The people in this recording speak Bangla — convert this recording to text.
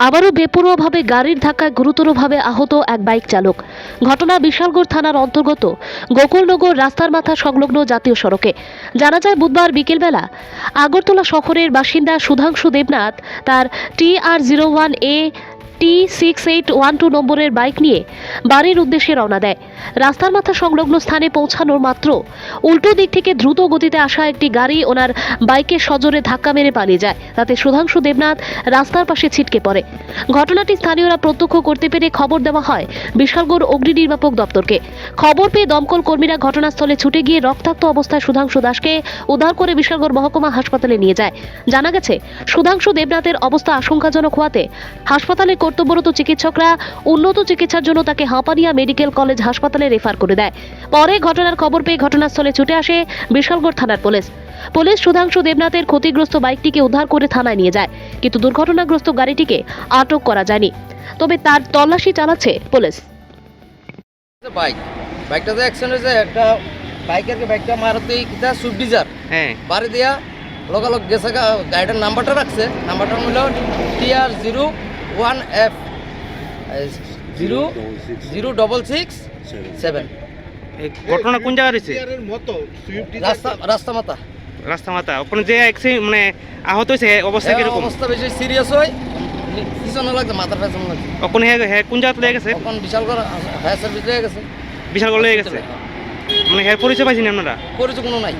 আবারও বেপরোয়াভাবে গাড়ির ধাক্কায় গুরুতরভাবে আহত এক বাইক চালক। ঘটনা বিশালগড় থানার অন্তর্গত গোকুলনগর রাস্তার মাথা সংলগ্ন জাতীয় সড়কে। জানা যায়, বুধবার বিকেলবেলা আগরতলা শহরের বাসিন্দা সুধাংশু দেবনাথ তার T R zero one A T six eight one two নম্বরের বাইক নিয়ে বাড়ির উদ্দেশ্যে রওনা দেয়। রাস্তার মাথা সংলগ্ন স্থানে পৌঁছানোর মাত্র উল্টো দিক থেকে দ্রুত গতিতে আসা একটি গাড়ি ওনার বাইকের সজোরে ধাক্কা মেরে পালিয়ে যায়। তাতে সুধাংশু দেবনাথ রাস্তার পাশে ছিটকে পড়ে। ঘটনাটি স্থানীয়রা প্রত্যক্ষ করতে পেরে খবর দেওয়া হয় বিশালগড় অগ্নি নির্বাপক দপ্তরকে। খবর পেয়ে দমকল কর্মীরা ঘটনাস্থলে ছুটে গিয়ে রক্তাক্ত অবস্থায় সুধাংশু দাসকে উদ্ধার করে বিশালগড় মহকুমা হাসপাতালে নিয়ে যায়। জানা গেছে, সুধাংশু দেবনাথের অবস্থা আশঙ্কাজনক হওয়াতে হাসপাতালে কর্তব্যরত চিকিৎসকরা উন্নত চিকিৎসার জন্য তাকে হাঁপানিয়া মেডিকেল কলেজ হাসপাতালে রেফার করে দেয়। পরে ঘটনার খবর পেয়ে ঘটনাস্থলে ছুটে আসে বিশালগড় থানার পুলিশ। পুলিশ সুধাংশু দেবনাথের ক্ষতিগ্রস্ত বাইকটিকে উদ্ধার করে থানায় নিয়ে যায় কিন্তু দুর্ঘটনাগ্রস্ত গাড়িটিকে আটক করা যায়নি। তবে তার তল্লাশি চালাচ্ছে পুলিশ। বাইক। বাইকটাতে অ্যাক্সিডেন্ট হয়েছে একটা বাইকের বাইকটা মারুতি কিতা সুইফট ডিজার। হ্যাঁ। বাড়ি দিয়া লগালগ গেছে গাড়িটার নাম্বারটা রাখছে। নাম্বারটা হলো TR zero one F zero zero double six seven এই ঘটনা কোন জায়গায় রয়েছে? রাস্তা রাস্তা মাতা রাস্তা মাথা ওখানে যে accident মানে আহত হয়েছে অবস্থা কীরকম? অবস্থা বেশি সিরিয়াস হয় পিছনে লাগছে মাথার পেছনে লাগছে। ওখানে হ্যাঁ হ্যাঁ কোন জায়গাতে লেগে গেছে? তখন বিশাল করে ফায়ার সার্ভিস হয়ে গেছে। বিশাল গড় লেগে গেছে? মানে হ্যাঁ পরিচয় পাইছেন আপনারা? পরিচয় কোনো নাই।